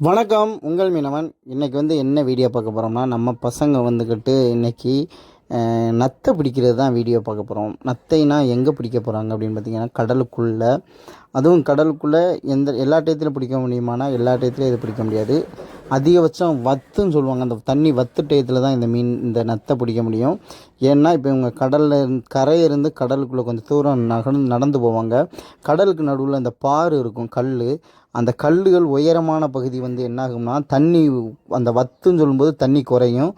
வணக்கம் உங்கள் மீனவன். இன்றைக்கி வந்து என்ன வீடியோ பார்க்க போகிறோம்னா நம்ம பசங்க வந்துக்கிட்டு இன்றைக்கி நத்தை பிடிக்கிறது தான் வீடியோ பார்க்க போகிறோம் நத்தைனா எங்கே பிடிக்க போகிறாங்க அப்படின்னு பார்த்தீங்கன்னா கடலுக்குள்ளே. அதுவும் கடலுக்குள்ளே எந்த எல்லா டயத்திலும் பிடிக்க முடியுமானா எல்லா டயத்துலையும் இது பிடிக்க முடியாது. அதிகபட்சம் வத்துன்னு சொல்லுவாங்க. அந்த தண்ணி வத்து டயத்தில் தான் இந்த மீன் இந்த நத்தை பிடிக்க முடியும். ஏன்னா இப்போ இவங்க கடலில் இருந்து கரையிருந்து கடலுக்குள்ளே கொஞ்சம் தூரம் நகர்ந்து நடந்து போவாங்க. கடலுக்கு நடுவில் அந்த பாறு இருக்கும் கல் அந்த கல்லுகள் உயரமான பகுதி வந்து என்னாகும்னா தண்ணி அந்த வத்துன்னு சொல்லும்போது தண்ணி குறையும்.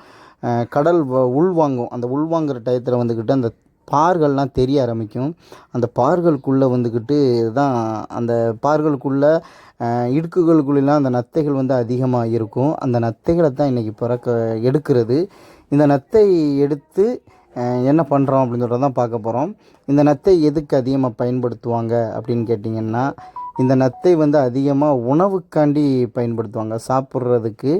கடல் வ- உள்வாங்கும் அந்த உள்வாங்குற டயத்தில் வந்துக்கிட்டு அந்த பார்கள்லாம் தெரிய ஆரம்பிக்கும். அந்த பார்களுக்குள்ளே வந்துக்கிட்டு தான் அந்த பார்களுக்குள்ளே இடுக்குகளுக்குள்ளெல்லாம் அந்த நத்தைகள் வந்து அதிகமாக இருக்கும். அந்த நத்தைகளை தான் இன்றைக்கி பிறக்க எடுக்கிறது. இந்த நத்தை எடுத்து என்ன பண்ணுறோம் அப்படின்னு சொல்லிட்டு தான் பார்க்க போகிறோம் இந்த நத்தை எதுக்கு அதிகமாக பயன்படுத்துவாங்க அப்படின்னு கேட்டிங்கன்னா இந்த நத்தை வந்து அதிகமாக உணவுக்காண்டி பயன்படுத்துவாங்க. சாப்பிட்றதுக்கு.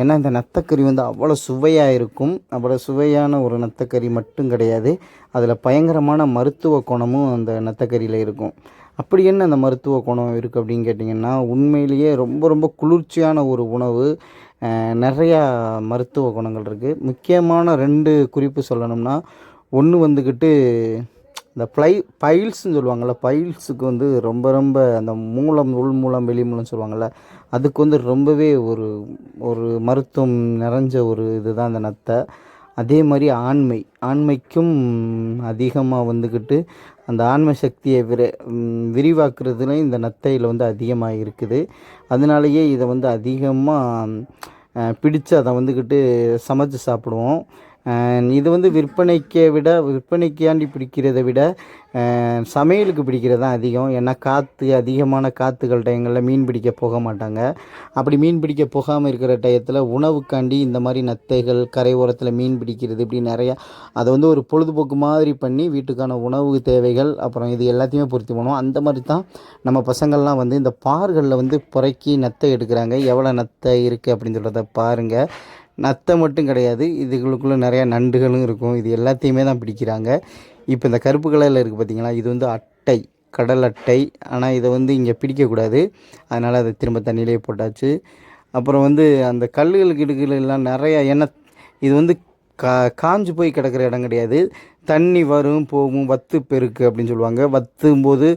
ஏன்னா இந்த நத்தக்கறி வந்து அவ்வளோ சுவையாக இருக்கும். அவ்வளோ சுவையான ஒரு நத்தக்கறி மட்டும் கிடையாது. அதில் பயங்கரமான மருத்துவ குணமும் அந்த நத்தக்கறியில் இருக்கும். அப்படி என்ன அந்த மருத்துவ குணம் இருக்குது அப்படின்னு கேட்டிங்கன்னா உண்மையிலேயே ரொம்ப ரொம்ப குளிர்ச்சியான ஒரு உணவு. நிறையா மருத்துவ குணங்கள் இருக்குது முக்கியமான ரெண்டு குறிப்பு சொல்லணும்னா ஒன்று வந்துக்கிட்டு இந்த ப்ளை பைல்ஸ்ன்னு சொல்லுவாங்கள்ல பைல்ஸுக்கு வந்து ரொம்ப ரொம்ப அந்த மூலம் உள் மூலம் வெளி மூலம் சொல்லுவாங்கள்ல அதுக்கு வந்து ரொம்பவே ஒரு ஒரு மருத்துவம் நிறைஞ்ச ஒரு இதுதான் அந்த நத்தை. அதே மாதிரி ஆண்மை ஆண்மைக்கும் அதிகமாக வந்துக்கிட்டு அந்த ஆண்மை சக்தியை விர ம், இந்த நத்தையில் வந்து அதிகமாக இருக்குது. அதனாலேயே இதை வந்து அதிகமாக பிடிச்சு அதை வந்துக்கிட்டு சமைச்சு சாப்பிடுவோம். இது வந்து விற்பனைக்கே விட விற்பனைக்காண்டி பிடிக்கிறதை விட சமையலுக்கு பிடிக்கிறது தான் அதிகம். ஏன்னா காற்று அதிகமான காற்றுகள் டயங்களில் மீன் பிடிக்க போக மாட்டாங்க. அப்படி மீன் பிடிக்க போகாமல் இருக்கிற டயத்தில் உணவுக்காண்டி இந்த மாதிரி நத்தைகள் கரை ஓரத்தில் மீன் பிடிக்கிறது இப்படி நிறையா அதை வந்து ஒரு பொழுதுபோக்கு மாதிரி பண்ணி வீட்டுக்கான உணவு தேவைகள் அப்புறம் இது எல்லாத்தையுமே பூர்த்தி பண்ணுவோம். அந்த மாதிரி தான் நம்ம பசங்கள்லாம் வந்து இந்த பார்களில் வந்து புறக்கி நத்தை எடுக்கிறாங்க. எவ்வளோ நத்தை இருக்குது அப்படின்னு சொல்கிறத பாருங்கள் நத்தை மட்டும் கிடையாது. இதுகளுக்குள்ளே நிறையா நண்டுகளும் இருக்கும். இது எல்லாத்தையுமே தான் பிடிக்கிறாங்க. இப்போ இந்த கருப்பு கலரில் இருக்குது பார்த்திங்களா இது வந்து அட்டை கடல் அட்டை. ஆனால் இதை வந்து இங்கே பிடிக்கக்கூடாது. அதனால் அதை திரும்ப தண்ணியிலே போட்டாச்சு. அப்புறம் வந்து அந்த கல்லுகளுக்கு இடுக்கலாம் நிறையா ஏன்னா இது வந்து கா காஞ்சு போய் கிடக்கிற இடம் கிடையாது. தண்ணி வரும் போகும் வத்து பெருக்கு அப்படின்னு சொல்லுவாங்க. வத்தும் போது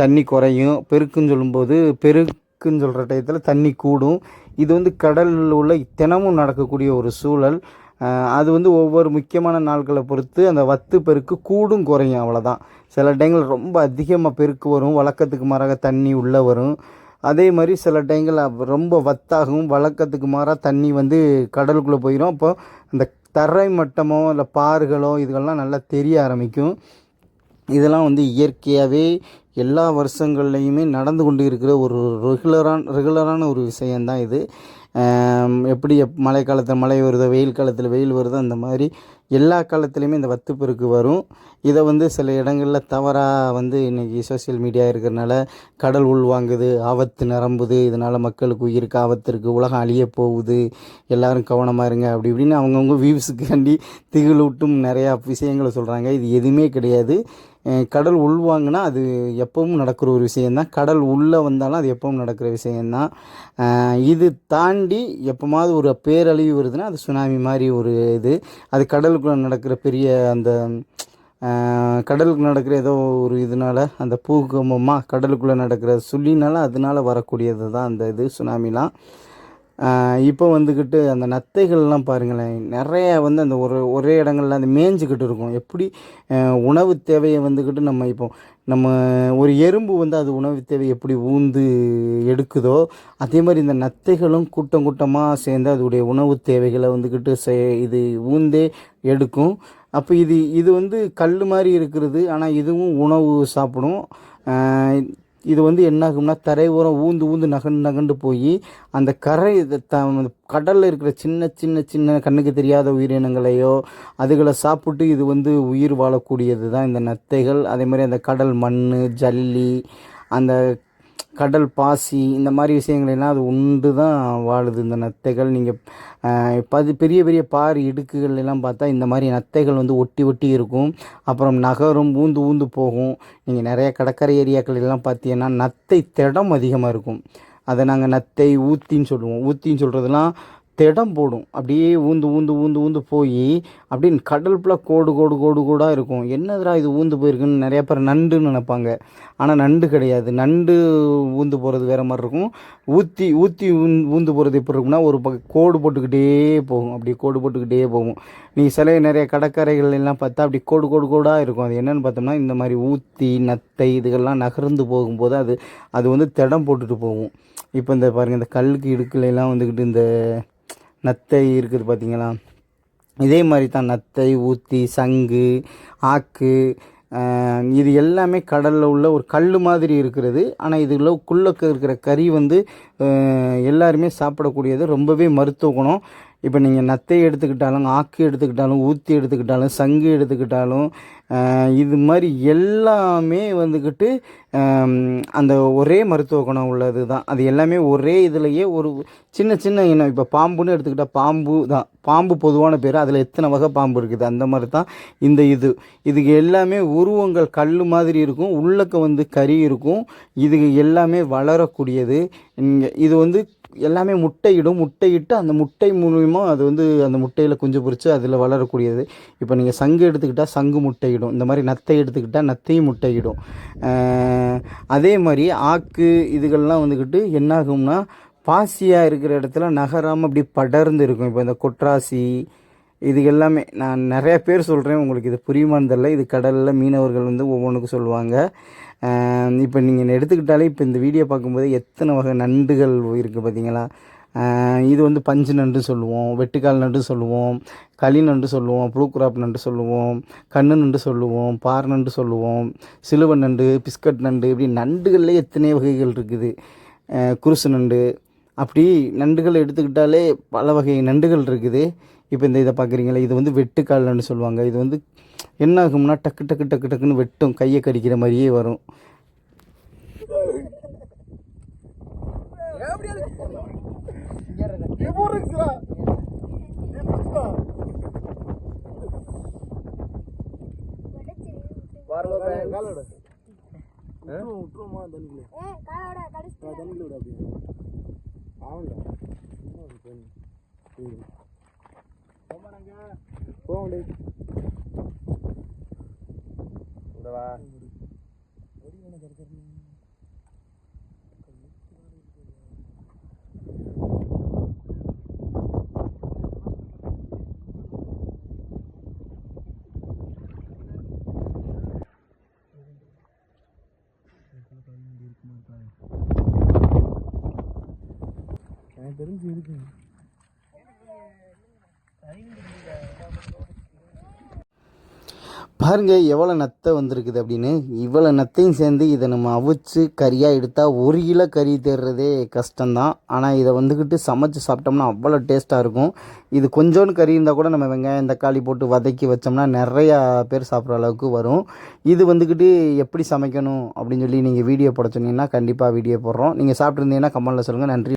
தண்ணி குறையும். பெருக்குன்னு சொல்லும்போது பெருக்குன்னு சொல்கிற டயத்தில் தண்ணி கூடும். இது வந்து கடலில் உள்ள தினமும் நடக்கக்கூடிய ஒரு சூழல். அது வந்து ஒவ்வொரு முக்கியமான நாட்களை பொறுத்து அந்த வத்து பெருக்கு கூடும் குறையும் அவ்வளோதான் சில டைங்கள் ரொம்ப அதிகமாக பெருக்கு வரும் வழக்கத்துக்கு மாறாக தண்ணி உள்ளே வரும். அதே மாதிரி சில டைங்கள் ரொம்ப வத்தாகும் வழக்கத்துக்கு மாறாக தண்ணி வந்து கடலுக்குள்ளே போயிடும் அப்போ அந்த தரை மட்டமோ இல்லை பாறுகளோ இதுகள்லாம் நல்லா தெரிய ஆரம்பிக்கும். இதெல்லாம் வந்து இயற்கையாகவே எல்லா வருஷங்கள்லையுமே நடந்து கொண்டு இருக்கிற ஒரு ரெகுலரான ரெகுலரான ஒரு விஷயந்தான் இது. எப்படி எப் மழை காலத்தில் மழை வருதோ வெயில் காலத்தில் வெயில் வருதோ அந்த மாதிரி எல்லா காலத்துலேயுமே இந்த வத்துப்பெருக்கு வரும். இதை வந்து சில இடங்களில் தவறாக வந்து இன்றைக்கி சோஷியல் மீடியா இருக்கிறனால கடல் உள்வாங்குது ஆபத்து நிரம்புது இதனால் மக்களுக்கு உயிருக்கு ஆபத்து இருக்குது உலகம் அழிய போகுது எல்லாரும் கவனமாக இருங்க அப்படி இப்படின்னு அவங்கவுங்க வியூஸுக்காண்டி திகிலூட்டும் நிறையா விஷயங்களை சொல்கிறாங்க இது எதுவுமே கிடையாது. கடல் உள்வாங்கினா அது எப்பவும் நடக்கிற ஒரு விஷயந்தான் கடல் உள்ளே வந்தாலும் அது எப்பவும் நடக்கிற விஷயந்தான் இது தாண்டி எப்போமாவது ஒரு பேரழிவு வருதுன்னா அது சுனாமி மாதிரி ஒரு இது. அது கடலுக்குள்ளே நடக்கிற பெரிய அந்த கடலுக்கு நடக்கிற ஏதோ ஒரு இதனால அந்த பூகம்பமாக கடலுக்குள்ளே நடக்கிற சுள்ளினால அதனால வரக்கூடியது தான் அந்த இது சுனாமிலாம். இப்போ வந்துக்கிட்டு அந்த நத்தைகள்லாம் பாருங்களேன் நிறைய வந்து அந்த ஒரு ஒரே இடங்கள்ல அந்த மேய்ஞ்சிக்கிட்டு இருக்கும். எப்படி உணவு தேவையை வந்துக்கிட்டு நம்ம இப்போ நம்ம ஒரு எறும்பு வந்து அது உணவு தேவை எப்படி ஊந்து எடுக்குதோ அதே மாதிரி இந்த நத்தைகளும் கூட்டம் கூட்டமாக சேர்ந்து அதோடைய உணவு தேவைகளை வந்துக்கிட்டு செ இது ஊந்தே எடுக்கும். அப்போ இது இது வந்து கல் மாதிரி இருக்கிறது ஆனால் இதுவும் உணவு சாப்பிடும். இது வந்து என்ன ஆகும்னா தரை ஓரம் ஊந்து ஊந்து நகண்டு நகண்டு போய் அந்த கரை த கடலில் இருக்கிற சின்ன சின்ன சின்ன கண்ணுக்கு தெரியாத உயிரினங்களையோ அதுகளை சாப்பிட்டு இது வந்து உயிர் வாழக்கூடியது தான் இந்த நத்தைகள். அதே மாதிரி அந்த கடல் மண் ஜல்லி அந்த கடல் பாசி இந்த மாதிரி விஷயங்களெல்லாம் அது உண்டு தான் வாழுது. இந்த நத்தைகள் நீங்கள் பது பெரிய பெரிய பாறை இடுக்குகள் எல்லாம் பார்த்தா இந்த மாதிரி நத்தைகள் வந்து ஒட்டி ஒட்டி இருக்கும். அப்புறம் நகரும் ஊந்து ஊந்து போகும். நீங்கள் நிறைய கடற்கரை ஏரியாக்கள் எல்லாம் பார்த்தீங்கன்னா நத்தை திடம் அதிகமாக இருக்கும். அதை நாங்கள் நத்தை ஊத்தின்னு சொல்லுவோம். ஊத்தின்னு சொல்கிறதுலாம் திடம் போடும். அப்படியே ஊந்து ஊந்து ஊந்து ஊந்து போய் அப்படியே கடல் ஃபுல்லாக கோடு கோடு கோடு கோடாக இருக்கும். என்னதுடா இது ஊந்து போயிருக்குன்னு நிறையா பேர் நண்டுன்னு நினைப்பாங்க. ஆனால் நண்டு கிடையாது. நண்டு ஊந்து போகிறது வேறு மாதிரி இருக்கும். ஊற்றி ஊற்றி ஊந்து போகிறது எப்படி இருக்கும்னா ஒரு பக்கம் கோடு போட்டுக்கிட்டே போகும். அப்படி கோடு போட்டுக்கிட்டே போகும். நீ சில நிறைய கடற்கரைகள் எல்லாம் பார்த்தா அப்படி கோடு கோடு கோடாக இருக்கும். அது என்னென்னு பார்த்தோம்னா இந்த மாதிரி ஊற்றி நத்தை இதுகள்லாம் நகர்ந்து போகும்போது அது அது வந்து திடம் போட்டுட்டு போகும். இப்போ இந்த பாருங்கள் இந்த கல்லுக்கு இடுக்கிலெல்லாம் வந்துக்கிட்டு இந்த நத்தை இருக்குது பார்த்தீங்களா? இதே மாதிரி தான் நத்தை ஊத்தி சங்கு ஆக்கு இது எல்லாமே கடலில் உள்ள ஒரு கல் மாதிரி இருக்கிறது. ஆனால் இதுல குள்ள இருக்கிற கறி வந்து எல்லாருமே சாப்பிடக்கூடியது ரொம்பவே மருத்துவ குணம். இப்போ நீங்கள் நத்தை எடுத்துக்கிட்டாலும் ஆக்கு எடுத்துக்கிட்டாலும் ஊத்தி எடுத்துக்கிட்டாலும் சங்கு எடுத்துக்கிட்டாலும் இது மாதிரி எல்லாமே வந்துக்கிட்டு அந்த ஒரே மருத்துவ குணம் உள்ளது தான் அது எல்லாமே ஒரே இதுலேயே ஒரு சின்ன சின்ன இனம். இப்போ பாம்புன்னு எடுத்துக்கிட்டால் பாம்பு தான். பாம்பு பொதுவான பேர். அதில் எத்தனை வகை பாம்பு இருக்குது? அந்த மாதிரி தான் இந்த இது. இதுக்கு எல்லாமே உருவங்கள் கல் மாதிரி இருக்கும். உள்ளக்க வந்து கறி இருக்கும். இது எல்லாமே வளரக்கூடியது. இங்கே இது வந்து எல்லாமே முட்டையிடும். முட்டையிட்டு அந்த முட்டை மூலியமாக அது வந்து அந்த முட்டையில் குஞ்சு பொரித்து அதில் வளரக்கூடியது. இப்போ நீங்கள் சங்கு எடுத்துக்கிட்டால் சங்கு முட்டையிடும். இந்த மாதிரி நத்தை எடுத்துக்கிட்டால் நத்தையும் முட்டையிடும். அதே மாதிரி ஆக்கு இதுகள்லாம் வந்துக்கிட்டு என்னாகும்னா பாசியாக இருக்கிற இடத்துல நகராமல் அப்படி படர்ந்து இருக்கும். இப்போ இந்த கொட்ராசி இது எல்லாமே நான் நிறைய பேர் சொல்கிறேன் உங்களுக்கு இது புரியுமான்னு தெரில இது கடலில் மீனவர்கள் வந்து ஒவ்வொன்றுக்கும் சொல்லுவாங்க. இப்போ நீங்கள் எடுத்துக்கிட்டாலே இப்போ இந்த வீடியோ பார்க்கும்போது எத்தனை வகை நண்டுகள் இருக்குது பார்த்தீங்களா இது வந்து பஞ்சு நண்டு சொல்லுவோம் வெட்டுக்கால் நண்டு சொல்லுவோம் களி நண்டு சொல்லுவோம் ப்ளூக்ராப் நண்டு சொல்லுவோம் கண்ணு நண்டு சொல்லுவோம் பார் நண்டு சொல்லுவோம் சிலுவை நண்டு பிஸ்கட் நண்டு இப்படி நண்டுகள்லேயே எத்தனை வகைகள் இருக்குது? குருசு நண்டு. அப்படி நண்டுகள் எடுத்துக்கிட்டாலே பல வகை நண்டுகள் இருக்குது. இப்போ இந்த இதை பார்க்குறீங்களா இது வந்து வெட்டுக்கால் நண்டு சொல்லுவாங்க இது வந்து என்ன ஆகும்னா டக்கு டக்கு டக்கு டக்குன்னு வெட்டும் கையை கடிக்கிற மாதிரியே வரும் போக முடியாது. இந்தவா எனக்கு தெரிஞ்சு இருக்குங்க பாருங்க எவ்வளோ நத்தை வந்திருக்குது அப்படின்னு. இவ்வளோ நத்தையும் சேர்ந்து இதை நம்ம அவிச்சு கறியாக எடுத்தால் ஒரு கிலோ கறி தேடுறதே கஷ்டம்தான். ஆனால் இதை வந்துக்கிட்டு சமைச்சு சாப்பிட்டோம்னா அவ்வளோ டேஸ்ட்டாக இருக்கும். இது கொஞ்சோண்டு கறி இருந்தால் கூட நம்ம வெங்காயம் தக்காளி போட்டு வதக்கி வச்சோம்னா நிறையா பேர் சாப்பிட்ற அளவுக்கு வரும். இது வந்துக்கிட்டு எப்படி சமைக்கணும் அப்படின்னு சொல்லி நீங்கள் வீடியோ போட சொன்னீங்கன்னா கண்டிப்பாக வீடியோ போடுறோம். நீங்கள் சாப்பிட்ருந்தீங்கன்னா கமெண்ட்டில் சொல்லுங்கள் நன்றி.